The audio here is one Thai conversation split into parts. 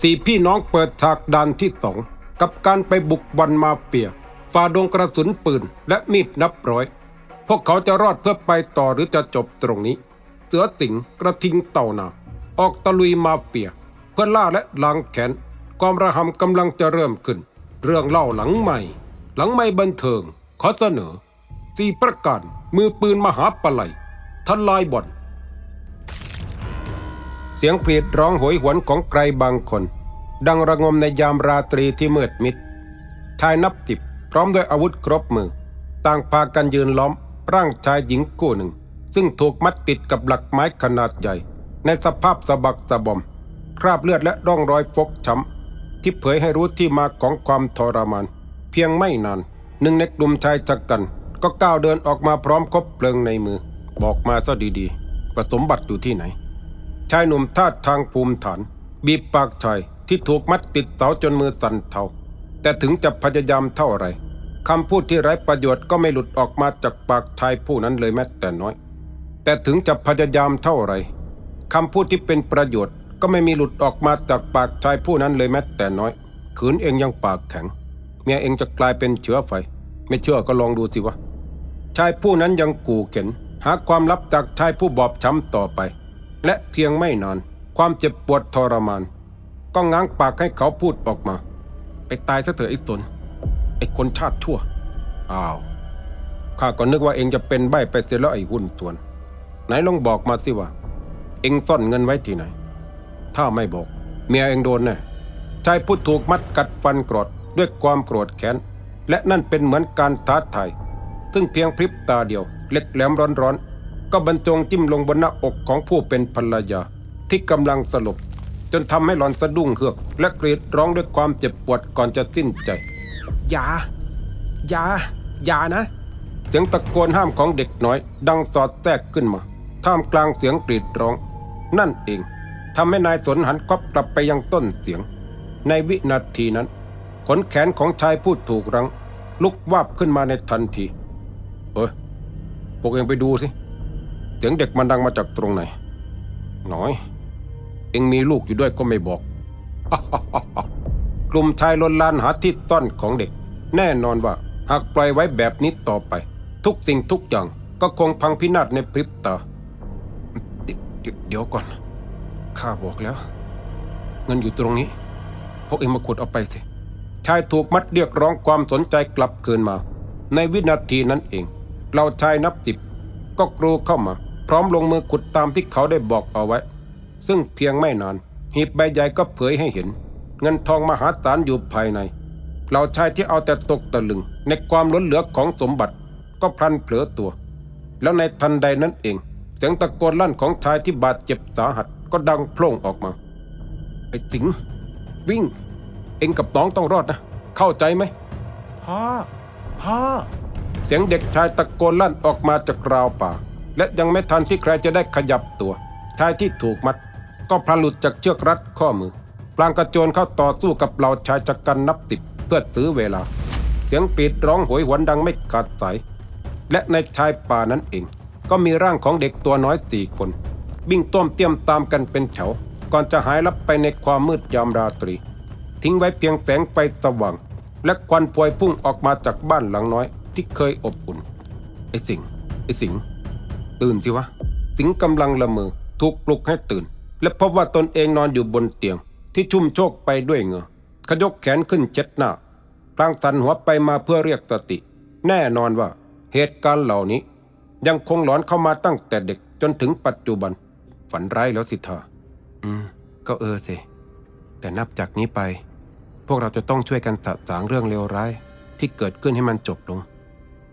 สี่พี่น้องเปิดฉากด่านที่สองกับการไปบุกวันมาเฟียฝ่าดงกระสุนปืนและมีดนับร้อย พวกเขาจะรอดเพื่อไปต่อหรือจะจบตรงนี้ เสือสิงกระทิงเต่านา ออกตะลุยมาเฟีย เพื่อล่าและล้างแค้นความระหำกำลังจะเริ่มขึ้น เรื่องเล่าหลังใหม่ หลังไม่บันเทิง ขอเสนอสี่ประการมือปืนมหาปลัยทลายบ่อน เสียงกรีดร้องโหยหวนของใครบางคน ดังระงมในยามราตรีที่มืดมิดชายนับจิบพร้อมด้วยอาวุธครบมือ ต่างพากันยืนล้อมร่างชายหญิงคู่หนึ่ง ซึ่งถูกมัดติดกับหลักไม้ขนาดใหญ่ ในสภาพสะบักสะบอม คราบเลือดและร่องรอยฟกช้ำที่เผยให้รู้ที่มาของความทรมาน เพียงไม่นาน หนึ่งในกลุ่มชายจักกัน ก็ก้าวเดินออกมาพร้อมคบเพลิงในมือ บอกมาซะดีๆว่าสมบัติอยู่ที่ไหน ชายหนุ่มท่าทางภูมิฐาน บีบปากชายที่ถูกมัดติดเสาจนมือสั่นเทา แต่ถึงจะพยายามเท่าไรคำพูดที่ไร้ประโยชน์ก็ไม่หลุดออกมาจากปากชายผู้นั้นเลยแม้แต่น้อย แต่ถึงจะพยายามเท่าไรคำพูดที่เป็นประโยชน์ก็ไม่มีหลุดออกมาจากปากชายผู้นั้นเลยแม้แต่น้อย ขืนเองยังปากแข็ง เมียเองจะกลายเป็นเชื้อไฟ ไม่เชื่อก็ลองดูสิวะชายผู้นั้นยังกู่เข็น หาความลับจากชายผู้บอบช้ำต่อไป และเพียงไม่นาน ความเจ็บปวดทรมาน ก็ง้างปากให้เขาพูดออกมา ไปตายซะเถอะไอ้สนไอ้คนชาติชั่ว อ้าว ข้าก็นึกว่าเองจะเป็นใบไปเสียแล้วไอ้หุ้นส่วน ไหนลองบอกมาสิว่า เองซ่อนเงินไว้ที่ไหน ถ้าไม่บอก เมียเองโดนแน่ชายผู้ถูกมัดกัดฟันกรดด้วยความโกรธแค้น และนั่นเป็นเหมือนการท้าทาย ซึ่งเพียงพริบตาเดียวเล็กแหลมร้อนๆ ก็บรรจงจิ้มลงบนหน้าอกของผู้เป็นภรรยา ที่กำลังสลบ จนทำให้หลอนสะดุ้งเฮือก และกรีดร้องด้วยความเจ็บปวดก่อนจะสิ้นใจ อย่า อย่า อย่านะ เสียงตะโกนห้ามของเด็กน้อย ดังสอดแทรกขึ้นมา ท่ามกลางเสียงกรีดร้อง นั่นเองทำให้นายสนหันกลับกลับไปยังต้นเสียง ในวินาทีนั้น ขนแขนของชายผู้ถูกรัง ลุกวาบขึ้นมาในทันทีเอ้ยพวกเองไปดูสิ เสียงเด็กมันดังมาจากตรงไหนน่อย เองมีลูกอยู่ด้วยก็ไม่บอก กลุ่มชายลนลานหาที่ต้อนของเด็ก แน่นอนว่าหากปล่อยไว้แบบนี้ต่อไป ทุกสิ่งทุกอย่างก็คงพังพินาศในพริบตา เดี๋ยวเดี๋ยวก่อน ข้าบอกแล้ว เงินอยู่ตรงนี้ พวกเอ็งมาขุดเอาไปสิ ชายถูกมัดเรียกร้องความสนใจกลับคืนมา ในวินาทีนั้นเอง เราชายนับสิบ ก็กรูเข้ามา พร้อมลงมือขุดตามที่เขาได้บอกเอาไว้ ซึ่งเพียงไม่นาน หีบใบใหญ่ก็เผยให้เห็น เงินทองมหาศาลอยู่ภายในเราชายที่เอาแต่ตกตะลึงในความล้นเหลือของสมบัติ ก็พลันเผลอตัว แล้วในทันใดนั้นเอง เสียงตะโกนลั่นของชายที่บาดเจ็บสาหัสก็ดังโพล่งออกมาไอ้สิงวิ่ง เองกับน้องต้องรอดนะ เข้าใจไหมพ่อพ่อ เสียงเด็กชายตะโกนลั่นออกมาจากราวป่า และยังไม่ทันที่ใครจะได้ขยับตัว ชายที่ถูกมัด ก็พลันหลุดจากเชือกรัดข้อมือ พลางกระโจนเข้าต่อสู้กับเหล่าชายจักกันนับติดเพื่อซื้อเวลา เสียงกรีดร้องโหยหวนดังไม่ขาดสาย และในชายป่านั้นเอง ก็มีร่างของเด็กตัวน้อยสี่คนวิ่งต้มเตี้ยมตามกันเป็นแถว ก่อนจะหายลับไปในความมืดยามราตรี ทิ้งไว้เพียงแสงไฟสว่าง และควันพวยพุ่งออกมาจากบ้านหลังน้อย ที่เคยอบอุ่น ไอ้สิงไอ้สิงตื่นสิวะ สิงกำลังละเมอถูกปลุกให้ตื่น และพบว่าตนเองนอนอยู่บนเตียง ที่ชุ่มโชกไปด้วยเหงื่อขยกแขนขึ้นเช็ดหน้าพลางสันหัวไปมาเพื่อเรียกสติ แน่นอนว่าเหตุการณ์เหล่านี้ ยังคงหลอนเข้ามาตั้งแต่เด็กจนถึงปัจจุบัน ฝันร้ายแล้วสิท่าอืม ก็เออสิแต่นับจากนี้ไป พวกเราจะต้องช่วยกันสะสางเรื่องเลวร้ายที่เกิดขึ้นให้มันจบลง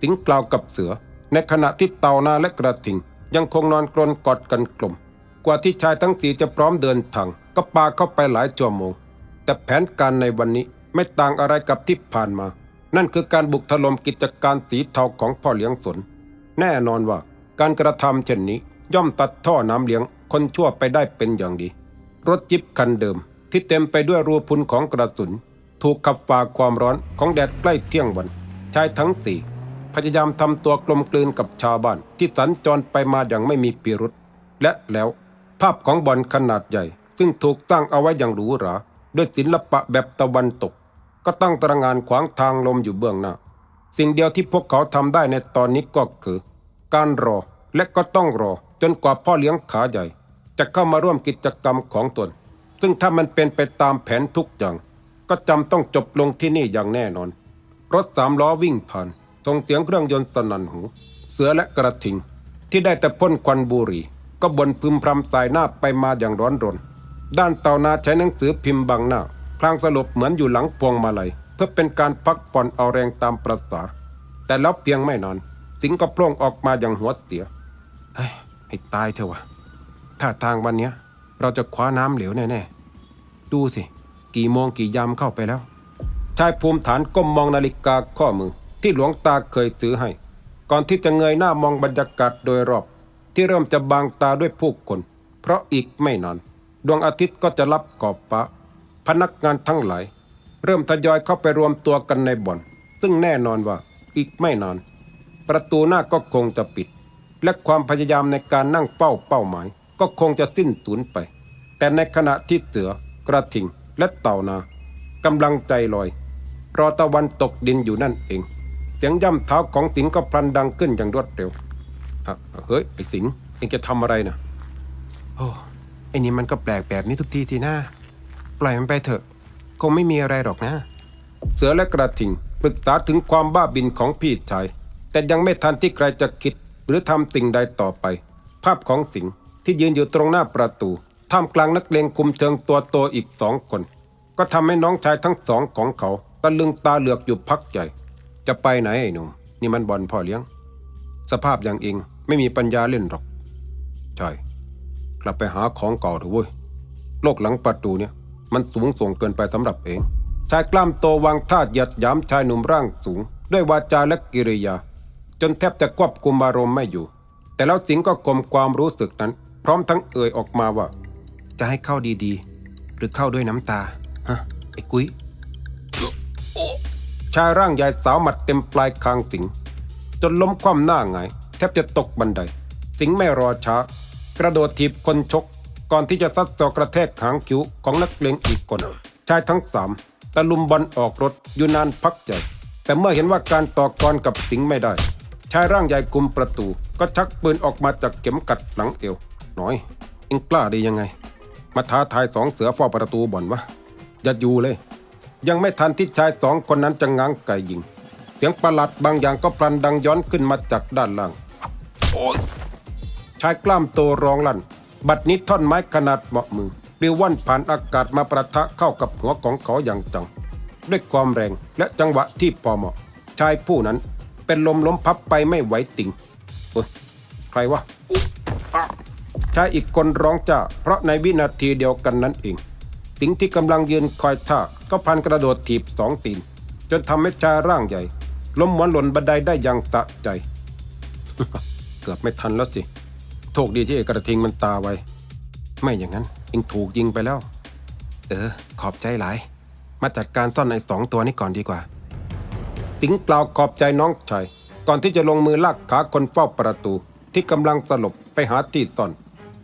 สิงกล่าวกับเสือ ในขณะที่เต่านาและกระทิง ยังคงนอนกรนกอดกันกลม กว่าที่ชายทั้งสี่จะพร้อมเดินทางก็ปาเข้าไปหลายชั่วโมง แต่แผนการในวันนี้ไม่ต่างอะไรกับที่ผ่านมา นั่นคือการบุกถล่มกิจการสีเทาของพ่อเลี้ยงสน แน่นอนว่าการกระทำเช่นนี้ย่อมตัดท่อน้ำเลี้ยงคนชั่วไปได้เป็นอย่างดี รถจิบคันเดิม ที่เต็มไปด้วยรูพุนของกระสุน ถูกขับฝ่าความร้อนของแดดใกล้เที่ยงวัน ชายทั้งสี่ พยายามทำตัวกลมกลืนกับชาวบ้านที่สัญจรไปมาอย่างไม่มีปีรุษและแล้วภาพของบ่อนขนาดใหญ่ ซึ่งถูกตั้งเอาไว้อย่างหรูหราด้วยศิลปะแบบตะวันตก ก็ตั้งตระงานขวางทางลมอยู่เบื้องหน้า สิ่งเดียวที่พวกเขาทำได้ในตอนนี้ก็คือ การรอและก็ต้องรอจนกว่าพ่อเลี้ยงขาใหญ่ จะเข้ามาร่วมกิจกรรมของตน ซึ่งถ้ามันเป็นไปตามแผนทุกอย่าง ก็จำต้องจบลงที่นี่อย่างแน่นอน รถสามล้อวิ่งผ่าน ส่งเสียงเครื่องยนต์สนั่นหู เสือและกระทิง ที่ได้แต่พ่นควันบุหรี่ ก็บนพึมพรำสายหน้าไปมาอย่างร้อนรน ด้านเต่านาใช้หนังสือพิมพ์บังหน้า พลางสลบเหมือนอยู่หลังพวงมาลัย เพื่อเป็นการพักผ่อนเอาแรงตามประสาแต่แล้วเพียงไม่นานสิงก็โปร่งออกมาอย่างหัวเสียเฮ้ยให้ตายเถอะวะถ้าทางวันเนี้ย เราจะคว้าน้ำเหลวแน่ๆ ดูสิ กี่โมงกี่ยามเข้าไปแล้ว ชายภูมิฐานก้มมองนาฬิกาข้อมือ ที่หลวงตาเคยซื้อให้ ก่อนที่จะเงยหน้ามองบรรยากาศโดยรอบ ที่เริ่มจะบางตาด้วยผู้คน เพราะอีกไม่นาน ดวงอาทิตย์ก็จะรับขอบฟ้าพนักงานทั้งหลาย เริ่มทยอยเข้าไปรวมตัวกันในบ่อน ซึ่งแน่นอนว่าอีกไม่นาน ประตูหน้าก็คงจะปิด และความพยายามในการนั่งเป้าเป้าหมาย ก็คงจะสิ้นสูญไป แต่ในขณะที่เสือกระทิงและเต่านากำลังใจลอย รอตะวันตกดินอยู่นั่นเอง สียงย่ำเท้าของสิงห์ก็พลันดังขึ้นอย่างรวดเร็วอะเฮ้ยไอ้สิงห์เองจะทำอะไรนะโอ้ไอ้นี่มันก็แปลกแบบนี้ทุกทีสินะปล่อยมันไปเถอะ คงไม่มีอะไรหรอกนะ เสือและกระทิงปรึกษาถึงความบ้าบินของพี่ชาย แต่ยังไม่ทันที่ใครจะคิด หรือทำสิ่งใดต่อไป ภาพของสิงห์ที่ยืนอยู่ตรงหน้าประตูท่ามกลางนักเลงคุมเชิงตัวโตอีกสองคน ก็ทำให้น้องชายทั้งสองของเขาตะลึงตาเหลือกอยู่พักใหญ่ จะไปไหนไอ้หนุ่มนี่มันบอลพ่อเลี้ยง สภาพอย่างเองไม่มีปัญญาเล่นหรอก ใช่ กลับไปหาของเก่าเถอะเว้ย โลกหลังประตูเนี่ย มันสูงส่งเกินไปสำหรับเอง ชายกล้ามโตวางท่าหยียดยามชายหนุ่มร่างสูง ด้วยวาจาและกิริยา จนแทบจะควบคุมอารมณ์ไม่อยู่ แต่แล้วสิงห์ก็กลมความรู้สึกนั้น พร้อมทั้งเอ่ยออกมาว่า จะให้เข้าดีๆ หรือเข้าด้วยน้ำตา ฮะไอ้กุ้ย ชายร่างใหญ่สาวหมัดเต็มปลายคางสิง จนล้มคว่ำหน้าหงาย แทบจะตกบันได สิงไม่รอช้า กระโดดถีบคนชก ก่อนที่จะซัดต่อกระแทกหางคิ้วของนักเลงอีกคน ชายทั้งสามตะลุมบอลออกรถอยู่นานพักใหญ่แต่เมื่อเห็นว่าการต่อกรกับสิงไม่ได้ ชายร่างใหญ่กุมประตู ก็ชักปืนออกมาจากเข็มกัดหลังเอวน่อยเอ็งกล้าได้ยังไง มาท้าทายสองเสือเฝ้าประตูบ่อนวะอย่าอยู่เลย ยังไม่ทันที่ชายสองคนนั้นจะง้างไก่ยิง เสียงประหลาดบางอย่างก็พลันดังย้อนขึ้นมาจากด้านล่างโอ้ยชายกล้ามโตร้องลั่น บัดนี้ท่อนไม้ขนาดเหมาะมือปลิวว่อนผ่านอากาศมาประทะเข้ากับหัวของเขาอย่างจัง ด้วยความแรงและจังหวะที่พอเหมาะ ชายผู้นั้นเป็นลมล้มพับไปไม่ไหวติงเฮ้ยใครวะอุ๊ยอะชายอีกคนร้องจ้าเพราะในวินาทีเดียวกันนั้นเอง สิงที่กำลังยืนคอยท่าก็พันกระโดดถีบสองตีน จนทำให้ชายร่างใหญ่ ล้มหมอนหล่นบันไดได้อย่างสะใจ เกือบไม่ทันแล้วสิ โชคดีที่เอกระทิงมันตาไว ไม่อย่างนั้นเองถูกยิงไปแล้ว เออ ขอบใจหลาย มาจัดการซ่อนไอ้สองตัวนี้ก่อนดีกว่า สิงกล่าวขอบใจน้องชายก่อนที่จะลงมือลากขาคนเฝ้าประตู ที่กำลังสลบไปหาที่ซ่อน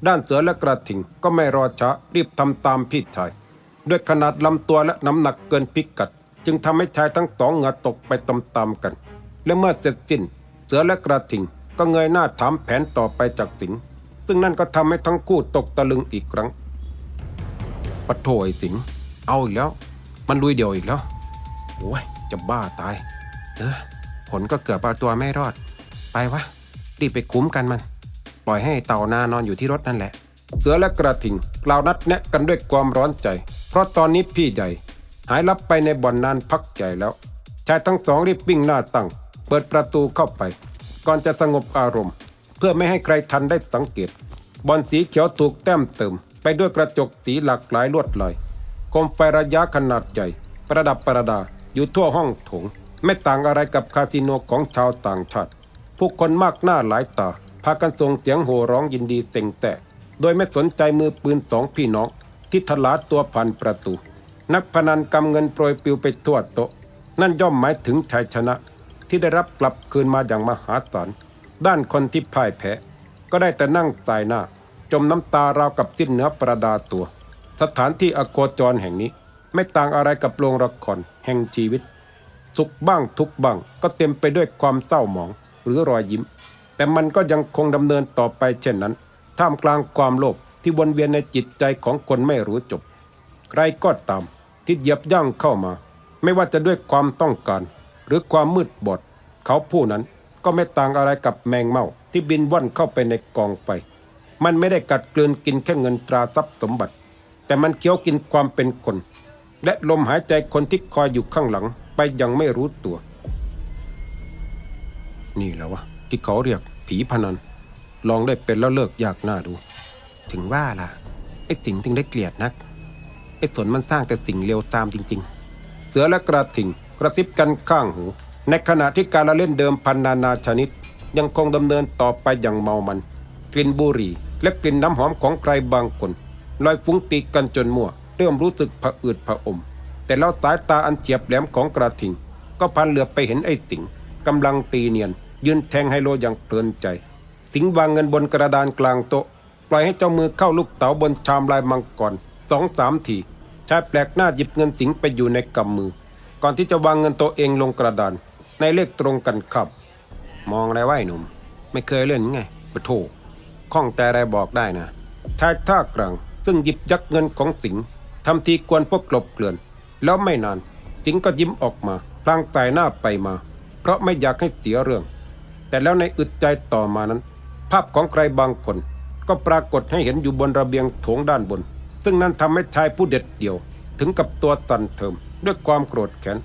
ด้านเสือและกระทิงก็ไม่รอช้ารีบทำตามพี่ชาย ด้วยขนาดลำตัวและน้ำหนักเกินพิกัด จึงทำให้ชายทั้งสองเหงื่อตกไปตามๆกัน และเมื่อเสร็จสิ้น เสือและกระทิงก็เงยหน้าถามแผนต่อไปจากสิงห์ซึ่งนั่นก็ทำให้ทั้งคู่ตกตะลึงอีกครั้งปะโถไอ้สิงห์เอาอีกแล้ว มันลุยเดียวอีกแล้วโอ้ยจะบ้าตาย เออผลก็เกือบเอาตัวไม่รอด ไปวะรีบไปคุ้มกันมัน ปล่อยให้เต่านานอนอยู่ที่รถนั่นแหละ เสือและกระทิงกล่าวนัดแนะกันด้วยความร้อนใจ เพราะตอนนี้พี่ใหญ่ หายลับไปในบ่อนนานพักใหญ่แล้ว ชายทั้งสองรีบวิ่งหน้าตั้ง เปิดประตูเข้าไป ก่อนจะสงบอารมณ์ เพื่อไม่ให้ใครทันได้สังเกตบอลสีเขียวถูกแต้มเติม ไปด้วยกระจกสีหลากหลายลวดลายโคมไฟระยะขนาดใหญ่ ประดับประดาอยู่ทั่วห้องโถง ไม่ต่างอะไรกับคาสิโนของชาวต่างชาติ ผู้คนมากหน้าหลายตา พากันส่งเสียงโห่ร้องยินดีเต็งแต่ โดยไม่สนใจมือปืนสองพี่น้อง ที่ทลาตัวผ่านประตู นักพนันกำเงินโปรยปิวไปทั่วโต๊ะ นั่นย่อมหมายถึงชัยชนะ ที่ได้รับกลับคืนมาอย่างมหาศาลด้านคนที่พ่ายแพ้ ก็ได้แต่นั่งสายหน้า จมน้ำตาราวกับสิ้นเนื้อประดาตัว สถานที่อโคจรแห่งนี้ ไม่ต่างอะไรกับโรงละครแห่งชีวิต สุขบ้างทุกบ้างก็เต็มไปด้วยความเศร้าหมองหรือรอยยิ้ม แต่มันก็ยังคงดำเนินต่อไปเช่นนั้น ท่ามกลางความโลภที่วนเวียนในจิตใจของคนไม่รู้จบ ใครก็ตามที่เหยียบย่างเข้ามา ไม่ว่าจะด้วยความต้องการ หรือความมืดบอด เขาผู้นั้นก็ไม่ต่างอะไรกับแมงเม่าที่บินว่อนเข้าไปในกองไฟมันไม่ได้กัดกลืนกินแค่เงินตราทรัพย์สมบัติ แต่มันเคี้ยวกินความเป็นคน และลมหายใจคนที่คอยอยู่ข้างหลังไปยังไม่รู้ตัว นี่แหละวะที่เขาเรียกผีพนัน ลองได้เป็นแล้วเลิกอยากหน้าดู ถึงว่าล่ะไอ้สิงถึงได้เกลียดนักไอ้สนมันสร้างแต่สิ่งเลวทรามจริง ๆ เสือและกระทิงกระซิบกันข้างหู ในขณะที่การละเล่นเดิมพันนานาชนิด ยังคงดำเนินต่อไปอย่างเมามัน กลิ่นบุหรี่ และกลิ่นน้ำหอมของใครบางคนลอยฟุ้งตีกันจนมั่วเริ่มรู้สึกผะอืดผะอม แต่แล้วสายตาอันเฉียบแหลมของกระทิงก็พันเหลือบไปเห็นไอ้สิงกำลังตีเนียน ยืนแทงไฮโลอย่างเพลินใจ สิงวางเงินบนกระดานกลางโต๊ะ ปล่อยให้เจ้ามือเข้าลูกเต๋าบนชามลายมังกรสองสามทีชายแปลกหน้าหยิบเงินสิงไปอยู่ในกำมือ ก่อนที่จะวางเงินตัวเองลงกระดาน ในเลขตรงกันครับ มองอะไรไว้หนุ่ม ไม่เคยเล่นไงปะโถข้องแต่อะไรบอกได้นะชายท่ากลางซึ่งหยิบยักเงินของสิงทำทีกวนพวกกลบเกลื่อน แล้วไม่นานสิงก็ยิ้มออกมาพลางสายหน้าไปมา เพราะไม่อยากให้เสียเรื่อง แต่แล้วในอึดใจต่อมานั้น ภาพของใครบางคน ก็ปรากฏให้เห็นอยู่บนระเบียงโถงด้านบน ซึ่งนั้นทำให้ชายผู้เด็ดเดี่ยว ถึงกับตัวสั่นเทิมด้วยความโกรธแค้น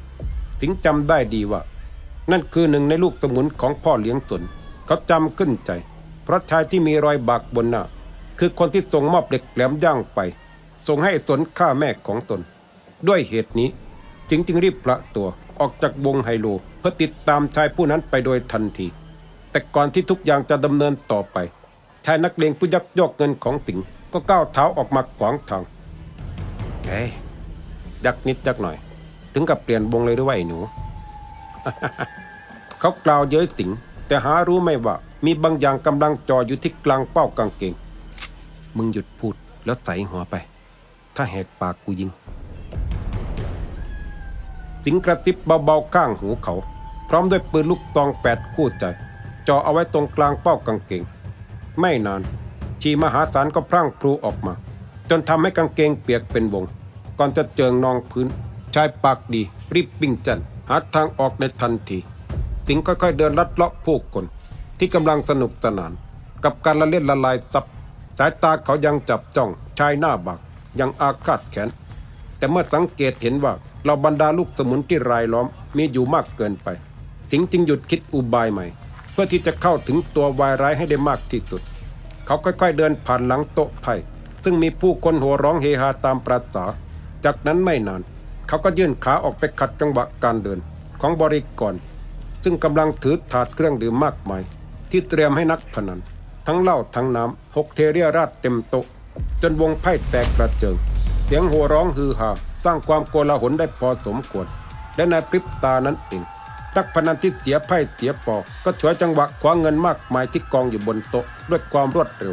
สิงจำได้ดีว่า นั่นคือหนึ่งในลูกสมุนของพ่อเลี้ยงสนเขาจำขึ้นใจ เพราะชายที่มีรอยบากบนหน้า คือคนที่ส่งมอบเด็กแหลมย่างไป ส่งให้สนฆ่าแม่ของตน ด้วยเหตุนี้สิงจึงรีบพละตัวออกจากวงไฮโลเพื่อติดตามชายผู้นั้นไปโดยทันที แต่ก่อนที่ทุกอย่างจะดำเนินต่อไป ชายนักเลงผู้ยักยอกเงินของสิงห์ก็ก้าวเท้าออกมาขวางทางเฮ้ยยักนิดยักหน่อย ถึงกับเปลี่ยนวงเลยหรือว่าไอ้หนู เขากล่าวเย้ยสิงห์แต่หารู้ไม่ว่า มีบางอย่างกำลังจออยู่ที่กลางเป้ากางเกง มึงหยุดพูดแล้วใส่หัวไป ถ้าแหกปากกูยิง สิงห์กระซิบเบาๆข้างหูเขา พร้อมด้วยปืนลูกตองแปดคู่ใจ จ่อเอาไว้ตรงกลางเป้ากางเกง ไม่นาน ชีมหาศาลก็พรั่งพลูออกมา จนทำให้กางเกงเปียกเป็นวง ก่อนจะเจิงนองพื้น ชายปากดีรีบวิ่งจันหาทางออกในทันที สิงห์ค่อยๆเดินลัดเลาะผู้คน ที่กำลังสนุกสนาน กับการละเล่นละลายซับสายตาเขายังจับจ้องชายหน้าบักยังอาฆาตแค้นแต่เมื่อสังเกตเห็นว่าเราบรรดาลูกสมุนที่รายล้อมมีอยู่มากเกินไป สิงห์จึงหยุดคิดอุบายใหม่ เพื่อที่จะเข้าถึงตัววายร้ายให้ได้มากที่สุด เขาค่อยๆเดินผ่านหลังโต๊ะไพ่ซึ่งมีผู้คนหัวร้องเฮฮาตามประษา จากนั้นไม่นาน เขาก็ยื่นขาออกไปขัดจังหวะการเดินของบริกร ซึ่งกำลังถือถาดเครื่องดื่มมากมาย ที่เตรียมให้นักพนัน ทั้งเหล้าทั้งน้ำหกเทเรียราดเต็มโต๊ะ จนวงไพ่แตกกระเจิง เสียงหัวร้องฮือฮาสร้างความโกลาหลได้พอสมควร และในพริบตานั้นเอง นักพนันที่เสียไพ่เสียปอก ก็ฉวยจังหวะคว้าเงินมากมายที่กองอยู่บนโต๊ะด้วยความรวดเร็ว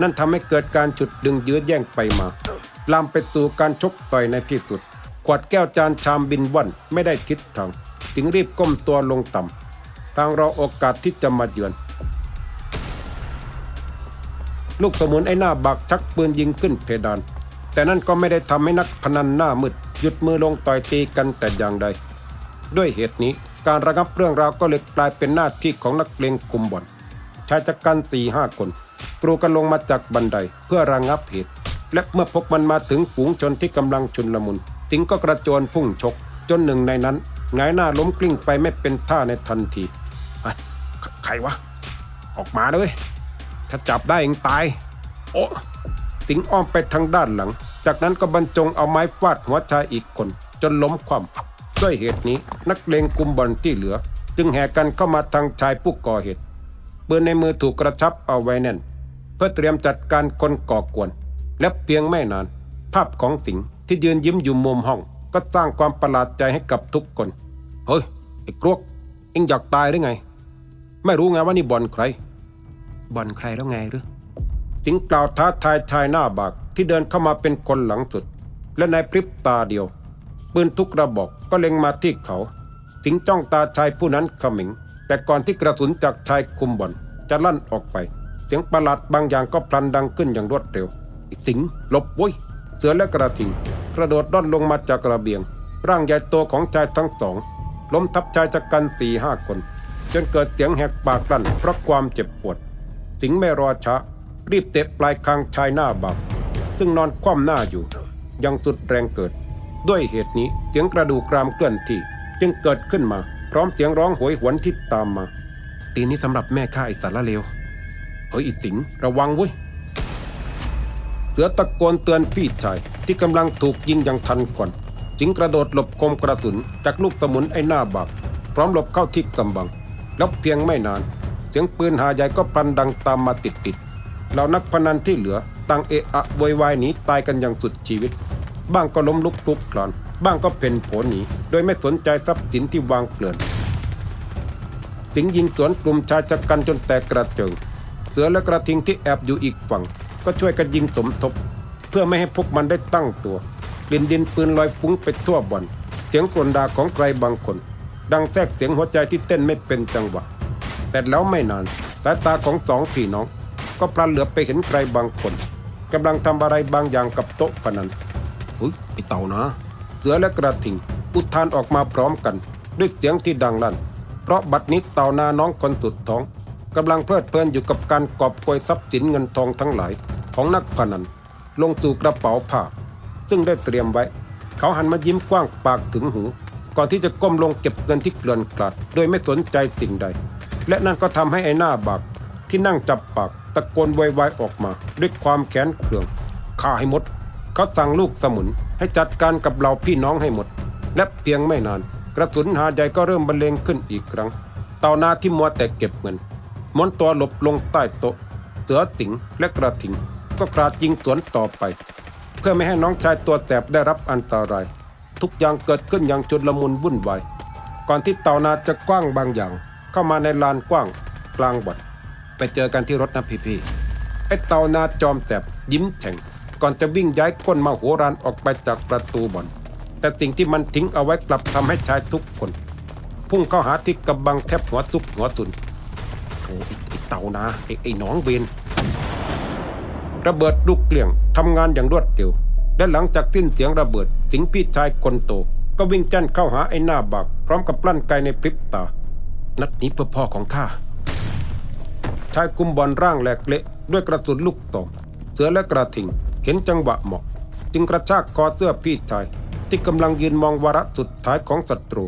นั่นทำให้เกิดการฉุดดึงยื้อแย่งไปมา ลามไปสู่การชกต่อยในที่สุด ขวดแก้วจานชามบินว่อนไม่ได้ทิศทางจึงรีบก้มตัวลงต่ำทางรอโอกาสที่จะมาเยือน ลูกสมุนไอ้หน้าบักชักปืนยิงขึ้นเพดาน แต่นั่นก็ไม่ได้ทำให้นักพนันหน้ามืดหยุดมือลงต่อยตีกันแต่อย่างใด ด้วยเหตุนี้ การระงับเรื่องราวก็เลยกลายเป็นหน้าที่ของนักเลงคุมบ่อนชายจักกันสี่ห้าคนกรูกันลงมาจากบันไดเพื่อระงับเหตุ และเมื่อพบมันมาถึงฝูงชนที่กำลังชุนลมุนสิงก็กระโจนพุ่งชก จนหนึ่งในนั้นหงายหน้าล้มกลิ้งไปไม่เป็นท่าในทันทีไอ้ใครวะ ออกมาเลยถ้าจับได้เองตาย โอ้สิงอ้อมไปทางด้านหลัง จากนั้นก็บรรจงเอาไม้ฟาดหัวชายอีกคน จนล้มคว่ำ ด้วยเหตุนี้นักเลงกุมบอลที่เหลือ จึงแห่กันเข้ามาทางชายผู้ก่อเหตุปืนในมือถูกกระชับเอาไว้แน่น เพื่อเตรียมจัดการคนก่อกวน และเพียงไม่นาน ภาพของสิงที่ยืนยิ้มอยู่มุมห้อง ก็สร้างความประหลาดใจให้กับทุกคน เฮ้ยไอ้กรวกเอ็งอยากตายหรือไง ไม่รู้ไงว่านี่บอลใครบอลใครแล้วไงหรือสิงกล่าวท้าทายชายหน้าบากที่เดินเข้ามาเป็นคนหลังสุด และในพริบตาเดียว ปืนทุกกระบอกก็เล็งมาที่เขา สิงจ้องตาชายผู้นั้นเขมิง แต่ก่อนที่กระสุนจากชายคุมบอนจะลั่นออกไป เสียงประหลาดบางอย่างก็พลันดังขึ้นอย่างรวดเร็วสิงหลบเว้ยเสือและกระทิง กระโดดด้อนลงมาจากระเบียง ร่างใหญ่โตของชายทั้งสองล้มทับชายจักกันสี่ห้าคน จนเกิดเสียงแหกปากลั่นเพราะความเจ็บปวด สิงไม่รอช้ารีบเตะปลายคางชายหน้าบักซึ่งนอนคว่ำหน้าอยู่ยังสุดแรงเกิด ด้วยเหตุนี้เสียงกระดูกกรามเคลื่อนที่ จึงเกิดขึ้นมา พร้อมเสียงร้องโหยหวนที่ตามมา ตีนี้สำหรับแม่ข้าไอสารละเลวเฮ้ยอีสิงระวังเว้ยเสือตะโกนเตือนพี่ชายที่กำลังถูกยิงอย่างทันควันจึงกระโดดหลบคมกระสุนจากลูกสมุนไอหน้าบักพร้อมหลบเข้าที่กำบังแล้วเพียงไม่นาน เสียงปืนหาใหญ่ก็พลันดังตามมาติดติดๆเหล่านักพนันที่เหลือต่างเอะอะโวยวายหนีตายกันอย่างสุดชีวิต บ้างก็ล้มลุกคลุกคลานบ้างก็เพ่นโผหนีโดยไม่สนใจทรัพย์สินที่วางเกลื่อนสิงยิงสวนกลุ่มชายจักกันจนแตกกระเจิง เสือและกระทิงที่แอบอยู่อีกฝั่ง ก็ช่วยกันยิงสมทบ เพื่อไม่ให้พวกมันได้ตั้งตัวกลิ่นดินปืนลอยฟุ้งไปทั่วบ่อน เสียงกลนดาของใครบางคน ดังแทรกเสียงหัวใจที่เต้นไม่เป็นจังหวะ แต่แล้วไม่นาน สายตาของสองพี่น้อง ก็พลันเหลือไปเห็นใครบางคนกำลังทำอะไรบางอย่างกับโต๊ะพนัน ไอเต่านะ เสือและกระทิงอุทานออกมาพร้อมกัน ด้วยเสียงที่ดังลั่น เพราะบัดนี้เต่านาน้องคนสุดท้องกำลังเพลิดเพลินอยู่กับการกอบโกยทรัพย์สินเงินทองทั้งหลายของนักพนัน ลงสู่กระเป๋าผ้าซึ่งได้เตรียมไว้ เขาหันมายิ้มกว้างปากถึงหู ก่อนที่จะก้มลงเก็บเงินที่เกลื่อนกลาดโดยไม่สนใจสิ่งใด และนั่นก็ทำให้ไอ้หน้าบากที่นั่งจับปากตะโกนโวยวายออกมา ด้วยความแค้นเคืองฆ่าให้หมด เขาสั่งลูกสมุน ให้จัดการกับเราพี่น้องให้หมด และเพียงไม่นาน กระสุนหาใหญ่ก็เริ่มบรรเลงขึ้นอีกครั้ง เต่านาที่มัวแต่เก็บเงินม้วนตัวหลบลงใต้โต๊ะ เสือสิงและกระทิงก็กราดยิงสวนต่อไป เพื่อไม่ให้น้องชายตัวแสบได้รับอันตราย ทุกอย่างเกิดขึ้นอย่างชุลมุนวุ่นวายก่อนที่เต่านาจะกว้างบางอย่าง เข้ามาในลานกว้างกลางบ่อนไปเจอกันที่รถนะพี่ๆไอเต่านาจอมแสบยิ้มแฉ่ง ก่อนจะวิ่งย้ายก้นมาหัวรานออกไปจากประตูบ่อน แต่สิ่งที่มันทิ้งเอาไว้กลับทำให้ชายทุกคน พุ่งเข้าหาที่กำบังแทบหัวซุกหัวสุนโอ้ไอ้เต่านาไอ้ไอ้น้องเวนระเบิดลูกเกลี่ยงทำงานอย่างรวดเร็ว และหลังจากสิ้นเสียงระเบิด สิงพี่ชายคนโต ก็วิ่งจั่นเข้าหาไอ้หน้าบากพร้อมกับปลั่นไกในพริบตา นัดนี้เพื่อพ่อของข้าชายกุมบอลร่างแหลกเละด้วยกระสุนลูกตองเสือและกระทิง เห็นจังหวะเหมาะ จึงกระชากคอเสื้อพี่ชาย ที่กำลังยืนมองวาระสุดท้ายของศัตรู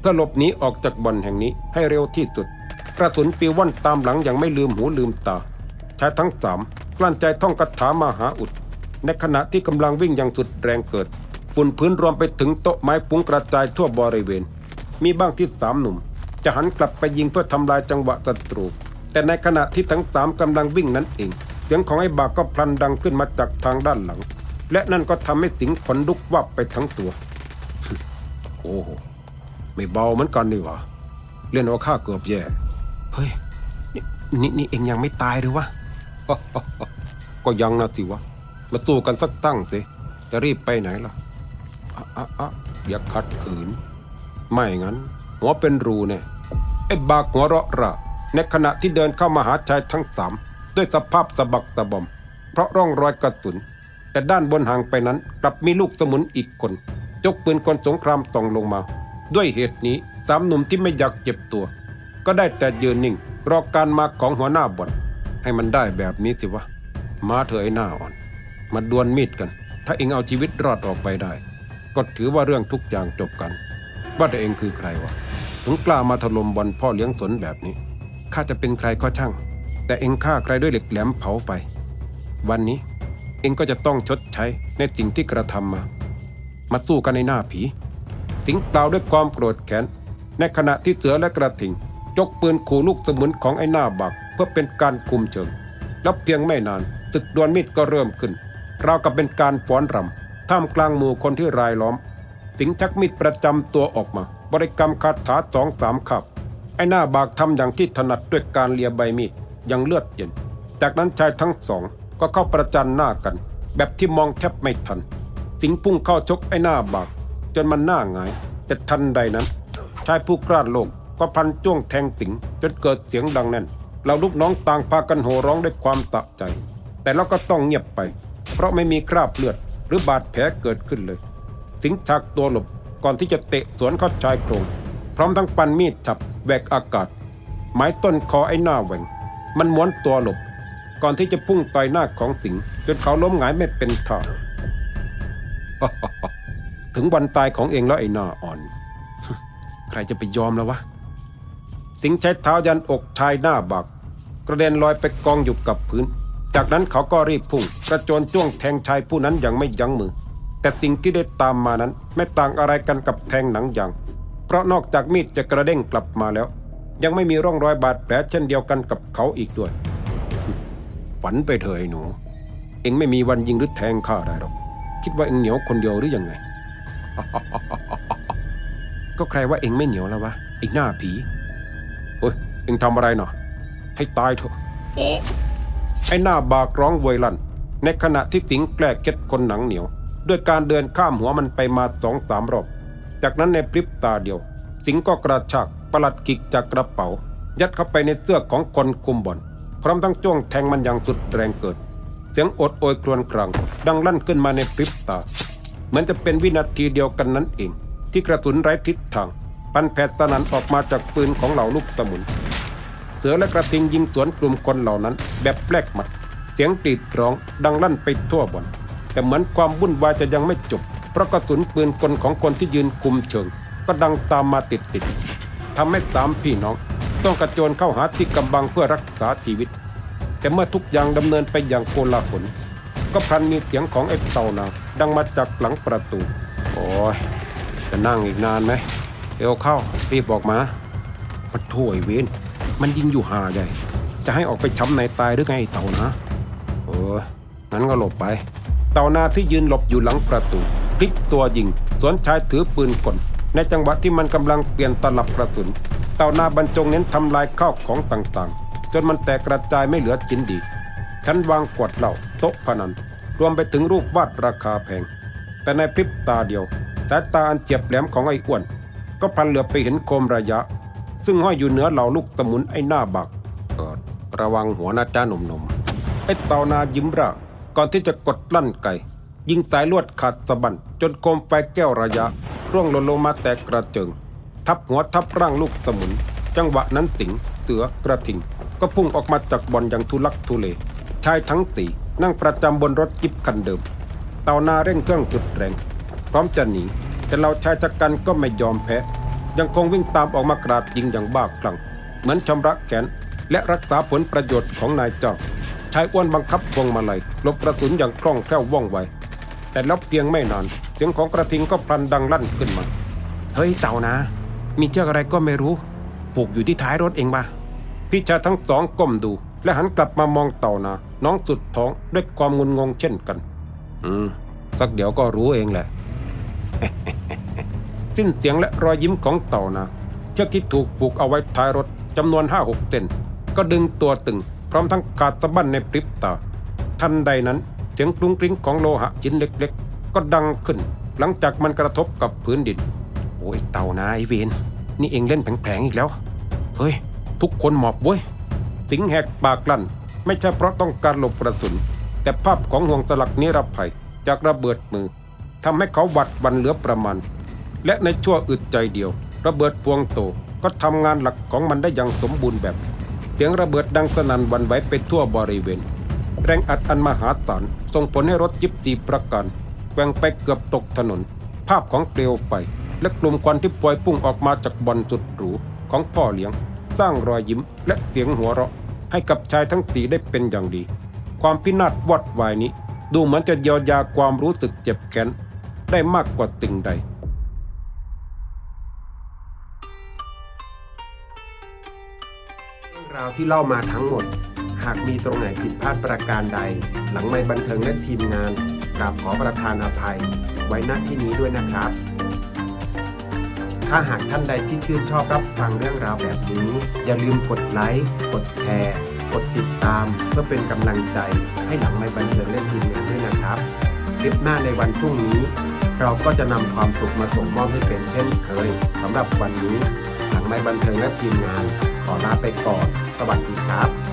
เพื่อหลบหนีออกจากบ่อนแห่งนี้ให้เร็วที่สุด กระสุนปิวว่อนตามหลังอย่างไม่ลืมหูลืมตาชายทั้งสามกลั้นใจท่องคาถามหาอุด ในขณะที่กำลังวิ่งอย่างสุดแรงเกิด ฝุ่นพื้นรวมไปถึงโต๊ะไม้ปุ้งกระจายทั่วบริเวณ มีบ้างที่สามหนุ่ม จะหันกลับไปยิงเพื่อทำลายจังหวะศัตรู แต่ในขณะที่ทั้งสามกำลังวิ่งนั้นเอง เสียงของไอ้บากก็พลันดังขึ้นมาจากทางด้านหลัง และนั่นก็ทำให้สิงขนลุกวับไปทั้งตัว โอ้โห ไม่เบาเหมือนกันนี่หว่าเล่นเอาข้าเกือบแย่ เฮ้ยนี่นี่เองยังไม่ตายหรือวะ ก็ยังนะสิวะ มาสู้กันสักตั้งสิ จะรีบไปไหนล่ะอะอะอะอย่าขัดขืน ไม่งั้น หัวเป็นรูเนี่ยไอ้บากหัวเราะระในขณะที่เดินเข้ามาหาชายทั้งสาม ด้วยสภาพสะบักสะบอม เพราะร่องรอยกระสุน แต่ด้านบนห่างไปนั้นกลับมีลูกสมุนอีกคนยกปืนกลสงครามส่องลงมา ด้วยเหตุนี้สามหนุ่มที่ไม่อยากเจ็บตัว ก็ได้แต่ยืนนิ่ง รอการมาของหัวหน้าบ่อนให้มันได้แบบนี้สิวะมาเถอะไอ้หน้าอ่อน มาดวลมีดกัน ถ้าเองเอาชีวิตรอดออกไปได้ ก็ถือว่าเรื่องทุกอย่างจบกัน ว่าแต่เองคือใครวะถึงกล้ามาถล่มบอลพ่อเลี้ยงสนแบบนี้ข้าจะเป็นใครก็ช่าง แต่เองฆ่าใครด้วยเหล็กแหลมเผาไฟ วันนี้เองก็จะต้องชดใช้ในสิ่งที่กระทำมา มาสู้กันในหน้าผี สิงห์กล่าด้วยความโกรธแค้นในขณะที่เสือและกระทิงยกปืนขู่ลูกสมุนของไอ้หน้าบัก เพื่อเป็นการคุมเชิง แล้วเพียงไม่นานศึกดวลมีดก็เริ่มขึ้นราวกับเป็นการฟ้อนรำท่ามกลางหมู่คนที่รายล้อม สิงชักมีดประจำตัวออกมา บริกรรมคาถาสองสามขับไอ้หน้าบากทำอย่างที่ถนัดด้วยการเลียใบมีด อย่างเลือดเย็น จากนั้นชายทั้งสองก็เข้าประจันหน้ากัน แบบที่มองแทบไม่ทัน สิงห์พุ่งเข้าชกไอ้หน้าบาก จนมันหน้าหงาย แต่ทันใดนั้น ชายผู้กล้าโลงก็พันจ้วงแทงสิงจนเกิดเสียงดังแน่นเราลูกน้องต่างพากันโห่ร้องด้วยความตะใจ แต่เราก็ต้องเงียบไป เพราะไม่มีคราบเลือดหรือบาดแผลเกิดขึ้นเลย สิงห์ชักตัวหลบก่อนที่จะเตะสวนเข้าชายโครง พร้อมทั้งปันมีดฉับแหวกอากาศหมายต้นคอไอ้หน้าแหว่ง มันม้วนตัวหลบ ก่อนที่จะพุ่งต่อยหน้าของสิงห์จนเขาล้มหงายไม่เป็นท่าถึงวันตายของเองแล้วไอ้หน้าอ่อน ใครจะไปยอมแล้ววะ สิงห์ใช้เท้ายันอกชายหน้าบัก กระเด็นลอยไปกองอยู่กับพื้น จากนั้นเขาก็รีบพุ่ง กระโจนจ้วงแทงชายผู้นั้นอย่างไม่ยั้งมือ แต่สิ่งที่ได้ตามมานั้น ไม่ต่างอะไรกันกับแทงหนังยางเพราะนอกจากมีดจะกระเด้งกลับมาแล้ว ยังไม่มีร่องรอยบาดแผลเช่นเดียวกันกับเขาอีกด้วย ฝันไปเถอะไอ้หนู เอ็งไม่มีวันยิงหรือแทงข้าได้หรอก คิดว่าเอ็งเหนียวคนเดียวหรือยังไง ก็ใครว่าเอ็งไม่เหนียวแล้ววะไอ้หน้าผีเฮ้ยเอ็งทำอะไรหนอให้ตายเถอะไอ้หน้าบากร้องโวยลั่น ในขณะที่สิงแกล้เก็ดคนหนังเหนียว ด้วยการเดินข้ามหัวมันไปมาสองสามรอบ จากนั้นในพริบตาเดียว สิงก็กระชาก ประหลัดกิกจากกระเป๋า ยัดเข้าไปในเสื้อของคนคุมบ่อนพร้อมทั้งจ้วงแทงมันอย่างสุดแรงเกิด เสียงอดโอยครวญครางดังลั่นขึ้นมาในพริบตา เหมือนจะเป็นวินาทีเดียวกันนั้นเอง ที่กระสุนไร้ทิศทาง ปันแผดสนันออกมาจากปืนของเหล่าลูกสมุน เสือและกระทิงยิงสวนกลุ่มคนเหล่านั้น แบบแปลกหมัด เสียงกรีดร้อง ดังลั่นไปทั่วบ่อนแต่เหมือนความวุ่นวายจะยังไม่จบเพราะกระสุนปืนกลของคนที่ยืนคุมเชิง ก็ดังตามมาติดติด ทำให้สามพี่น้อง ต้องกระโจนเข้าหาที่กำบังเพื่อรักษาชีวิต แต่เมื่อทุกอย่างดำเนินไปอย่างโกลาหลก็พลันมีเสียงของไอ้เต่านาดังมาจากหลังประตู โอ้ยจะนั่งอีกนานไหมเร็วเข้ารีบบอกมาปะโถยเวนมันยิงอยู่หาใหญ่จะให้ออกไปช้ำในตายหรือไงไอ้เต่านะโอ้งั้นก็หลบไป เต่านาที่ยืนหลบอยู่หลังประตูพลิกตัวยิง สวนชายถือปืนกล ในจังหวะที่มันกำลังเปลี่ยนตลับกระสุน เต่านาบรรจงเน้นทำลายข้าวของต่างๆ จนมันแตกกระจายไม่เหลือชิ้นดีชั้นวางขวดเหล้าโต๊ะพนัน รวมไปถึงรูปวาดราคาแพง แต่ในพริบตาเดียว สายตาอันเจียบแหลมของไอ้อ้วน ก็พลันเหลือไปเห็นโคมระยะ ซึ่งห้อยอยู่เหนือเหล่าลูกสมุนไอ้หน้าบักเออระวังหัวนะจ้าหนุ่มๆไอ้เต่านายิ้มร่าก่อนที่จะกดลั่นไกยิงสายลวดขาดสะบันจนโคมไฟแก้วระยะ ร่วงหล่นลงมาแตกกระเจิง ทับหัวทับร่างลูกสมุน จังหวะนั้นสิงเสือกระทิง ก็พุ่งออกมาจากบ่อนอย่างทุลักทุเลชายทั้งสี่นั่งประจำบนรถจิบคันเดิมเต่านาเร่งเครื่องจุดแรง พร้อมจะหนีแต่เราชายชะกันก็ไม่ยอมแพ้ ยังคงวิ่งตามออกมากราดยิงอย่างบ้าคลั่ง เหมือนชำระแขนและรักษาผลประโยชน์ของนายเจ้าชายอ้วนบังคับพวงมาลัยลบกระสุนอย่างคล่องแคล่วว่องไว แต่แล้วเพียงไม่นานเสียงของกระทิงก็พลันดังลั่นขึ้นมา เฮ้ยเต่านะ มีเชือกอะไรก็ไม่รู้ ผูกอยู่ที่ท้ายรถเองปะพี่ชายทั้งสองก้มดู และหันกลับมามองเต่านาน้องสุดท้องด้วยความงุนงงเช่นกัน อืม สักเดี๋ยวก็รู้เองแหละ สิ้นเสียงและรอยยิ้มของเต่านาเชือกที่ถูกผูกเอาไว้ท้ายรถจำนวนห้าหกเส้นก็ดึงตัวตึง พร้อมทั้งขาดสะบั้นในพริบตา ทันใดนั้น เสียงกรุ้งกริ้งของโลหะชิ้นเล็กๆ ก็ดังขึ้น หลังจากมันกระทบกับพื้นดิน โอ้ยเต่านาไอเวนนี่เองเล่นแผลงๆอีกแล้ว เฮ้ย ทุกคนหมอบเว้ย สิงแหกปากลั่น ไม่ใช่เพราะต้องการหลบกระสุน แต่ภาพของห่วงสลักนิรภัยจากระเบิดมือทำให้เขาหวัดวันเหลือประมาณ และในชั่วอึดใจเดียว ระเบิดพวงโตก็ทำงานหลักของมันได้อย่างสมบูรณ์แบบ เสียงระเบิดดังสนั่นวันไหวไปทั่วบริเวณ แรงอัดอันมหาศาล ส่งผลให้รถจิบจีประการแกว่งไปเกือบตกถนน ภาพของเปลวไฟและกลุ่มควันที่ปล่อยพุ่งออกมาจากบอลสุดหรูของพ่อเลี้ยง สร้างรอยยิ้มและเสียงหัวเราะ ให้กับชายทั้งสี่ได้เป็นอย่างดี ความพินาศวอดวายนี้ ดูเหมือนจะเยียวยาความรู้สึกเจ็บแค้นได้มากกว่าสิ่งใดเรื่องราวที่เล่ามาทั้งหมด หากมีตรงไหนผิดพลาดประการใดหลังไม่บันเทิงและทีมงานกราบขอประทานอภัยไว้ณที่นี้ด้วยนะครับ ถ้าหากท่านใดที่ชื่นชอบรับฟังเรื่องราวแบบนี้ อย่าลืมกดไลค์ กดแชร์ กดติดตาม เพื่อเป็นกำลังใจให้หลังไม่บันเทิงและทีมงานด้วยนะครับคลิปหน้าในวันพรุ่งนี้ เราก็จะนำความสุขมาส่งมอบให้เป็นเช่นเคยสำหรับวันนี้ หลังไม่บันเทิงและทีมงาน ขอลาไปก่อน สวัสดีครับ